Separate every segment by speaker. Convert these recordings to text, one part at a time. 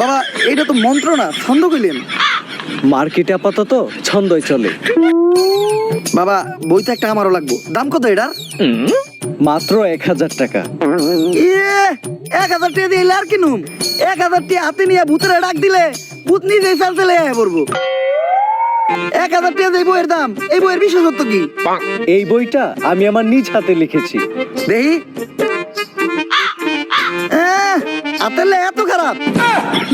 Speaker 1: বাবা এটা তো মন্ত্র না ছন্দ কইলেন।
Speaker 2: মার্কেটে আপাতত ছন্দই চলে।
Speaker 1: বাবা বই তো একটা আমারও লাগবো। দাম কত এটার?
Speaker 2: মাত্র এক হাজার টাকা।
Speaker 1: ইয়ে এক হাজার টাকা দিয়ে আর কিনুম এক হাজার টাকা হাতে নিয়ে ভূতের ডাক দিলে ভূত নিজেই চাল চলে পড়ব। এক হাজার টাকা এই বইয়ের দাম এই বইয়ের বিশেষত্ব কি?
Speaker 2: এই বইটা আমি আমার নিজ হাতে লিখেছি।
Speaker 1: দেখি।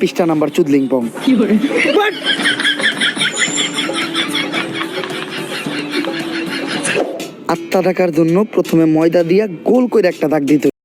Speaker 1: পৃষ্ঠা নাম্বার চুদলিং পং আত্মা ডাকার জন্য প্রথমে ময়দা দিয়া গোল করে একটা দাগ দিতে